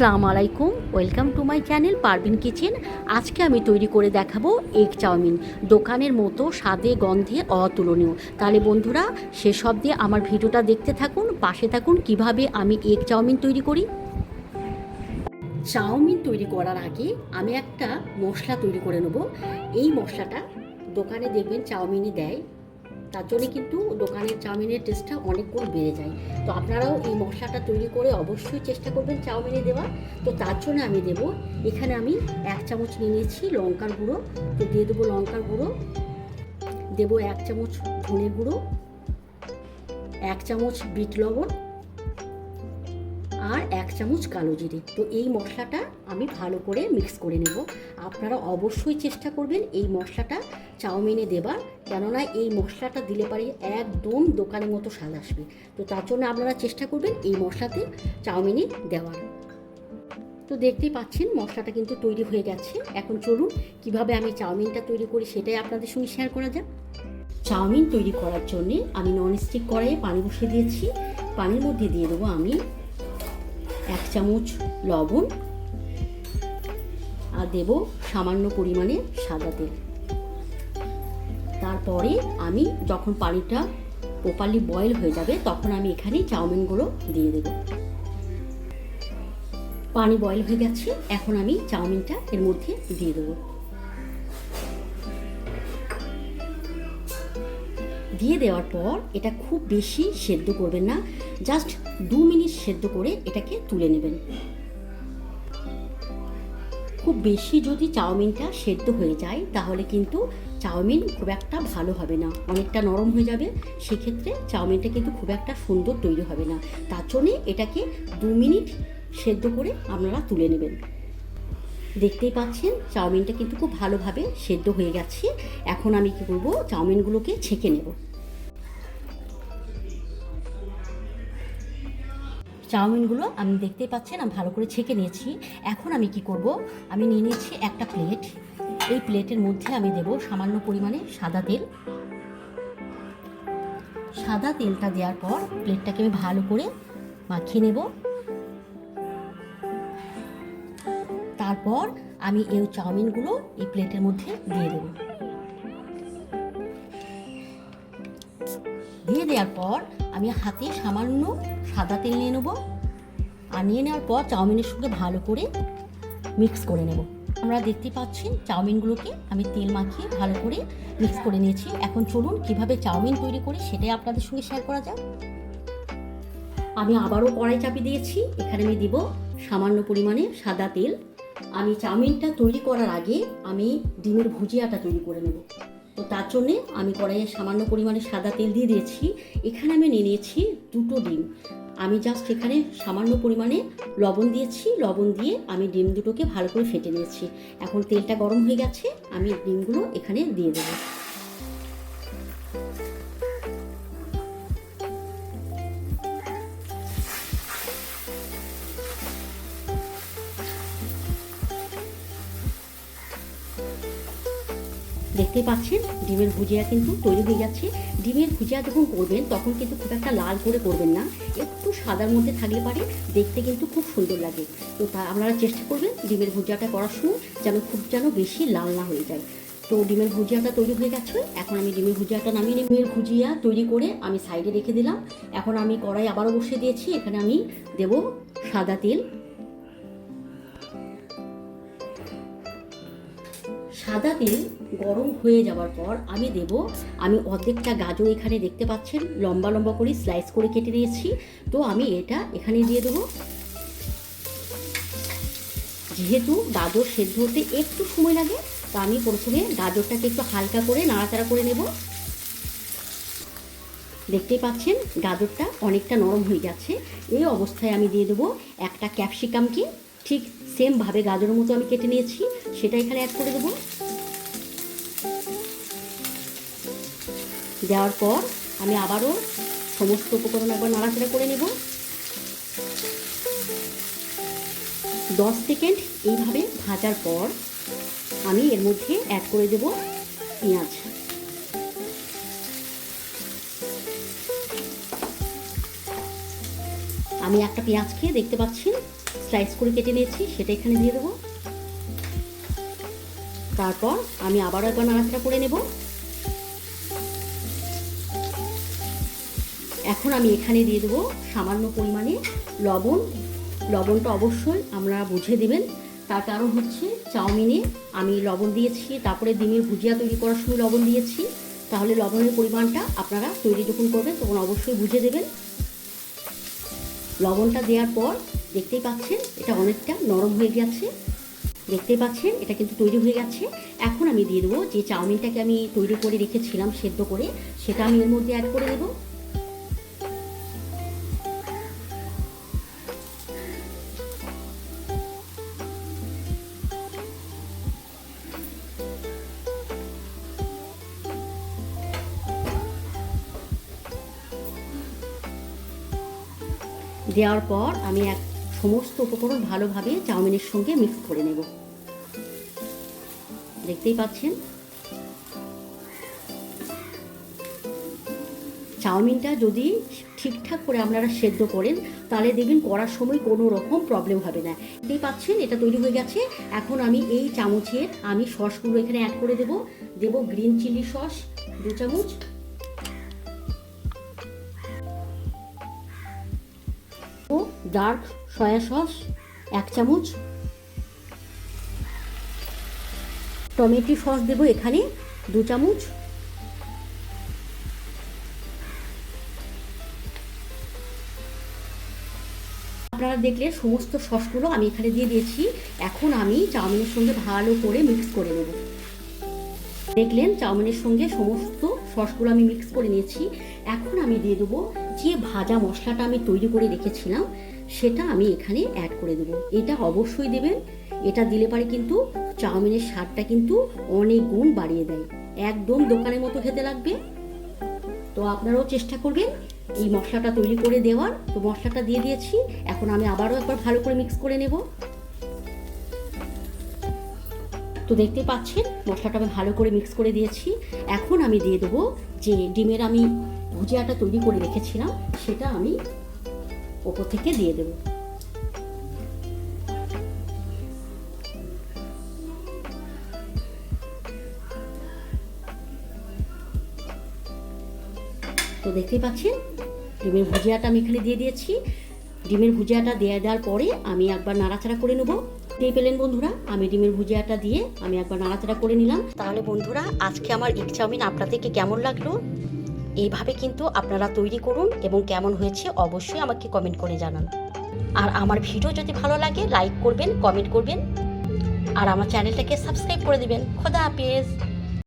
আসসালামু আলাইকুম, welcome to my channel Parvin kitchen. আজকে আমি তৈরি করে দেখাবো এগ চাউমিন। দোকানের মতো স্বাদে, গন্ধে অতুলনীয়। তাহলে বন্ধুরা, সেসব দিয়ে আমার ভিডিওটা দেখতে থাকুন, পাশে থাকুন কীভাবে আমি এগ চাউমিন তৈরি করি। চাউমিন তৈরি করার আগে আমি একটা মশলা তৈরি করে নেব। এই মশলাটা দোকানে দেখবেন চাউমিনই দেয়। তার জন্যে কিন্তু দোকানের চাউমিনের টেস্টটা অনেক গুণ বেড়ে যায়। তো আপনারাও এই মশলাটা তৈরি করে অবশ্যই চেষ্টা করবেন চাউমিনে দেওয়া তো তার জন্য আমি দেব, এখানে আমি এক চামচ নিয়ে নিয়েছি লঙ্কার গুঁড়ো। তো দিয়ে দেবো লঙ্কার গুঁড়ো। দেবো এক চামচ ধনে গুঁড়ো। এক চামচ বিট লবণ। আর এক চামচ কালো জিরে। তো এই মশলাটা আমি ভালো করে মিক্স করে নেব। আপনারা অবশ্যই চেষ্টা করবেন এই মশলাটা চাউমিনে দেবার, কেননা এই মশলাটা দিলে পারে একদম দোকানের মতো স্বাদ আসবে। তো তার জন্য আপনারা চেষ্টা করবেন এই মশলাতে চাউমিনে দেওয়ার। তো দেখতেই পাচ্ছেন মশলাটা কিন্তু তৈরি হয়ে গেছে। এখন চলুন কীভাবে আমি চাউমিনটা তৈরি করি সেটাই আপনাদের সঙ্গে শেয়ার করা যাক। চাউমিন তৈরি করার জন্যে আমি ননস্টিক কড়াইয়ে পানি বসিয়ে দিয়েছি। পানির মধ্যে দিয়ে দেবো আমি এক চামচ লবণ আর দেব সামান্য পরিমাণে সাদা তেল। তারপরে আমি যখন পানিটা প্রপারলি বয়েল হয়ে যাবে, তখন আমি এখানে চাউমিনগুলো দিয়ে দেব। পানি বয়েল হয়ে গেছে, এখন আমি চাউমিনটা এর মধ্যে দিয়ে দেবো। দিয়ে দেওয়ার পর এটা খুব বেশি সেদ্ধ করবেন না। জাস্ট দু মিনিট সেদ্ধ করে এটাকে তুলে নেবেন। খুব বেশি যদি চাউমিনটা সেদ্ধ হয়ে যায়, তাহলে কিন্তু চাউমিন খুব একটা ভালো হবে না। অনেকটা নরম হয়ে যাবে। সেক্ষেত্রে চাউমিনটা কিন্তু খুব একটা সুন্দর তৈরি হবে না। তার জন্যে এটাকে দু মিনিট সেদ্ধ করে আপনারা তুলে নেবেন। দেখতেই পাচ্ছেন, চাউমিনটা কিন্তু খুব ভালোভাবে সেদ্ধ হয়ে গেছে। এখন আমি কি করব, চাউমিনগুলোকে ছেঁকে নেব। চাউমিনগুলো আমি দেখতেই পাচ্ছেন, আমি ভালো করে ছেঁকে নিয়েছি। এখন আমি কি করব? আমি নিয়ে নিয়েছি একটা প্লেট। এই প্লেটের মধ্যে আমি দেব সামান্য পরিমাণে সাদা তেল। সাদা তেলটা দেওয়ার পর প্লেটটাকে আমি ভালো করে মাখিয়ে নেব। তারপর আমি এই চাউমিনগুলো এই প্লেটের মধ্যে দিয়ে দেব। দিয়ে দেওয়ার পর আমি হাতে সামান্য সাদা তেল নিয়ে নেব। আর নিয়ে নেওয়ার পর চাউমিনের সঙ্গে ভালো করে মিক্স করে নেব। আমরা দেখতে পাচ্ছি চাউমিনগুলোকে আমি তেল মাখিয়ে ভালো করে মিক্স করে নিয়েছি। এখন চলুন কীভাবে চাউমিন তৈরি করি সেটাই আপনাদের সঙ্গে শেয়ার করা যাক। আমি আবারও কড়াই চাপি দিয়েছি। এখানে আমি দিব সামান্য পরিমাণে সাদা তেল। আমি চাউমিনটা তৈরি করার আগে আমি ডিমের ভুজিয়াটা তৈরি করে নেব। তো তার জন্যে আমি কড়াইয়ে সামান্য পরিমাণে সাদা তেল দিয়ে দিয়েছি। এখানে আমি নিয়ে নিয়েছি দুটো ডিম। আমি জাস্ট এখানে সামান্য পরিমাণে লবণ দিয়েছি। লবণ দিয়ে আমি ডিম দুটোকে ভালো করে ফেটে নিয়েছি। এখন তেলটা গরম হয়ে গেছে। আমি ডিমগুলো এখানে দিয়ে দেবো। দেখতেই পাচ্ছেন, ডিমের ভুজিয়া কিন্তু তৈরি হয়ে যাচ্ছে। ডিমের ভুজিয়া যখন করবেন, তখন কিন্তু খুব একটা লাল করে করবেন না। একটু সাদার মধ্যে থাকলে পারে, দেখতে কিন্তু খুব সুন্দর লাগে। তো তা আপনারা চেষ্টা করবেন ডিমের ভুজিয়াটা করার সময় যেন খুব যেন বেশি লাল না হয়ে যায়। তো ডিমের ভুজিয়াটা তৈরি হয়ে গেছে। এখন আমি ডিমের ভুজিয়াটা নামিয়ে। ডিমের ভুজিয়া তৈরি করে আমি সাইডে রেখে দিলাম। এখন আমি কড়াই আবারও বসিয়ে দিয়েছি। এখানে আমি দেব সাদা তেল। সাদা তেল গরম হয়ে যাওয়ার পর আমি দেব, আমি অর্ধেকটা গাজর এখানে দেখতে পাচ্ছেন, লম্বা লম্বা করে স্লাইস করে কেটে দিয়েছি তো আমি এটা এখানে দিয়ে দেবো। যেহেতু গাজর সেদ্ধ হতে একটু সময় লাগে, তো আমি প্রথমে গাজরটাকে একটু হালকা করে নাড়াচাড়া করে নেব। দেখতেই পাচ্ছেন, গাজরটা অনেকটা নরম হয়ে যাচ্ছে। এই অবস্থায় আমি দিয়ে দেবো একটা ক্যাপসিকামকে ঠিক সেমভাবে গাজরের মতো আমি কেটে নিয়েছি, সেটা এখানে অ্যাড করে দেবো। দেওয়ার পর আমি আবারও সমস্ত উপকরণ একবার নাড়াচাড়া করে নেব। দশ সেকেন্ড এইভাবে ভাজার পর আমি এর মধ্যে অ্যাড করে দেব পেঁয়াজ। আমি একটা পেঁয়াজ খেয়ে দেখতে পাচ্ছেন স্লাইস করে কেটে নিয়েছি, সেটা এখানে দিয়ে দেবো। তারপর আমি আবারও একবার নাড়াচাড়া করে নেব। এখন আমি এখানে দিয়ে দেবো সামান্য পরিমাণে লবণ। লবণটা অবশ্যই আমরা বুঝে দেবেন। তার কারণ হচ্ছে চাউমিনে আমি লবণ দিয়েছি, তারপরে ডিমের ভুজিয়া তৈরি করার সময় লবণ দিয়েছি। তাহলে লবণের পরিমাণটা আপনারা তৈরি যখন করবেন তখন অবশ্যই বুঝে দেবেন। লবণটা দেওয়ার পর দেখতেই পাচ্ছেন এটা অনেকটা নরম হয়ে গেছে। দেখতেই পাচ্ছেন এটা কিন্তু তৈরি হয়ে গেছে। এখন আমি দিয়ে দেবো যে চাউমিনটাকে আমি তৈরি করে রেখেছিলাম সেদ্ধ করে, সেটা আমি এর মধ্যে অ্যাড করে দেবো। দেওয়ার পর আমি এক সমস্ত উপকরণ ভালোভাবে চাউমিনের সঙ্গে মিক্স করে নেব। দেখতেই পাচ্ছেন? চাউমিনটা যদি ঠিকঠাক করে আপনারা সেদ্ধ করেন, তাহলে দেখবেন করার সময় কোনো রকম প্রবলেম হবে না। দেখতেই পাচ্ছেন, এটা তৈরি হয়ে গেছে। এখন আমি এই চামচের আমি সসগুলো এখানে অ্যাড করে দেব। দেব গ্রিন চিলি সস দু চামচ। ডার্ক সয়া সস, এক চামচ। টমেটো সস দেব এখানে দু চামচ। আপনারা দেখলে সমস্ত সসগুলো আমি এখানে দিয়ে দিয়েছি। এখন আমি চাউমিনের সঙ্গে ভালো করে মিক্স করে নেব। দেখলেন চাউমিনের সঙ্গে সমস্ত সসগুলো আমি মিক্স করে নিয়েছি। এখন আমি দিয়ে দেবো যে ভাজা মশলাটা আমি তৈরি করে রেখেছিলাম সেটা আমি এখানে অ্যাড করে দেবো। এটা অবশ্যই দেবেন। এটা দিলে পারে কিন্তু চাউমিনের স্বাদটা কিন্তু অনেক গুণ বাড়িয়ে দেয়। একদম দোকানের মতো খেতে লাগবে। তো আপনারাও চেষ্টা করবেন এই মশলাটা তৈরি করে দেওয়ার। তো মশলাটা দিয়ে দিয়েছি। এখন আমি আবারও একবার ভালো করে মিক্স করে নেব। তো দেখতে পাচ্ছেন, মশলাটা আমি ভালো করে মিক্স করে দিয়েছি। এখন আমি দিয়ে দেবো যে ডিমের আমি ভুজিয়াটা তৈরি করে রেখেছিলাম, সেটা আমি ওপর থেকে দিয়ে দেবো। তো দেখতেই পাচ্ছেন, ডিমের ভুজিয়াটা আমি এখানে দিয়ে দিয়েছি। ডিমের ভুজিয়াটা দেওয়া দেওয়ার পরে আমি একবার নাড়াচাড়া করে নেব। দিয়ে পেলেন বন্ধুরা, আমি ডিমের ভুজিয়াটা দিয়ে আমি একবার নাড়াচাড়া করে নিলাম। তাহলে বন্ধুরা, আজকে আমার ইগ চাউমিন আপনাদেরকে কেমন লাগল? এইভাবে কিন্তু আপনারা তৈরি করুন এবং কেমন হয়েছে অবশ্যই আমাকে কমেন্ট করে জানান। আর আমার ভিডিও যদি ভালো লাগে লাইক করবেন কমেন্ট করবেন। আর আমার চ্যানেলটাকে সাবস্ক্রাইব করে দিবেন। খোদা হাফেজ।